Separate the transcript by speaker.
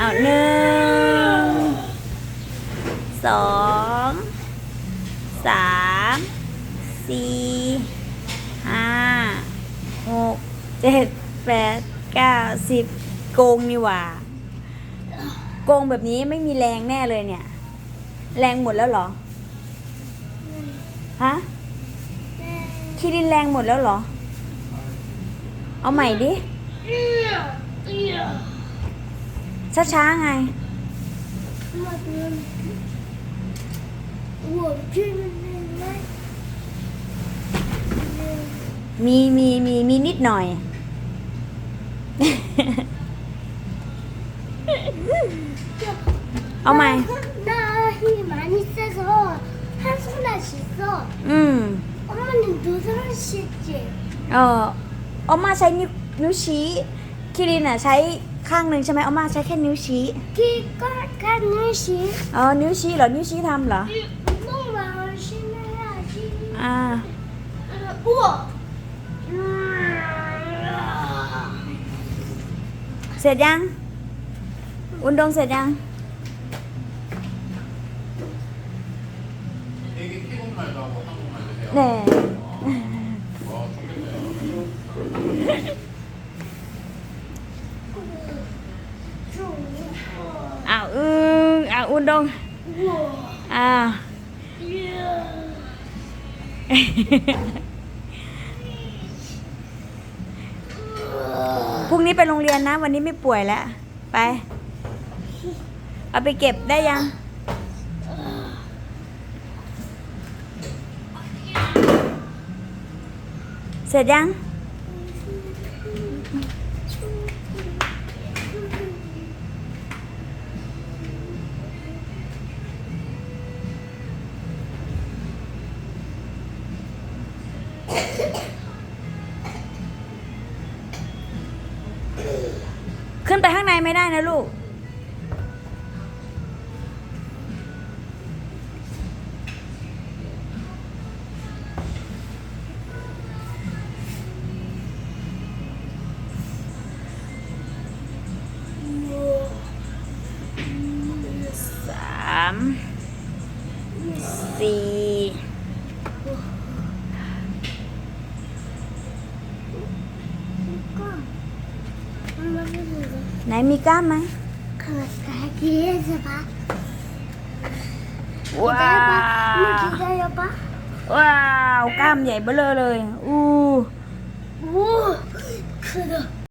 Speaker 1: เอาหนึ่งสองสามสี่ห้าหกเจ็ดแปดเก้าสิบโกงนี่หว่า โกงแบบนี้ไม่มีแรงแน่เลยเนี่ย แรงหมดแล้วเหรอ ฮะคิรินแรงหมดแล้วเหรอ เอาใหม่ดิ ช้าช้าไง
Speaker 2: มาดูหัวชื่อ
Speaker 1: มันไหมมีมีมีมีนิดหน่อย เอาไหมอืมเออเอมาใช้นิ้วชี้คิรินอะใช้ ข้างหนึ่งใช่ไหมอาม่าใช้แค่นิ้วชี้
Speaker 2: ที่ก็แค่นิ้
Speaker 1: วชี้อ๋อนิ้วชี้เหรอนิ้วชี้ทำเหรอ
Speaker 2: อเา
Speaker 1: อู้
Speaker 2: วก
Speaker 1: เสร็จยัง อุนดงเสร็จยังแน่ อ้าวอึงอ้าวอุนดงอ้าวพรุ่งนี้ไปโรงเรียนนะ วันนี้ไม่ป่วยแล้ว ไป เอาไปเก็บได้ยังเสร็จยัง ไปข้างในไม่ได้นะลูก สาม สี่ ไหนมีกล้ามไหม
Speaker 2: เกิดอะไรขึ้นสิปะ
Speaker 1: ว้าว
Speaker 2: มันกินได้ปะ
Speaker 1: ว้าว กล้ามใหญ่เบ้อเลยเลย อู้
Speaker 2: อู้คือ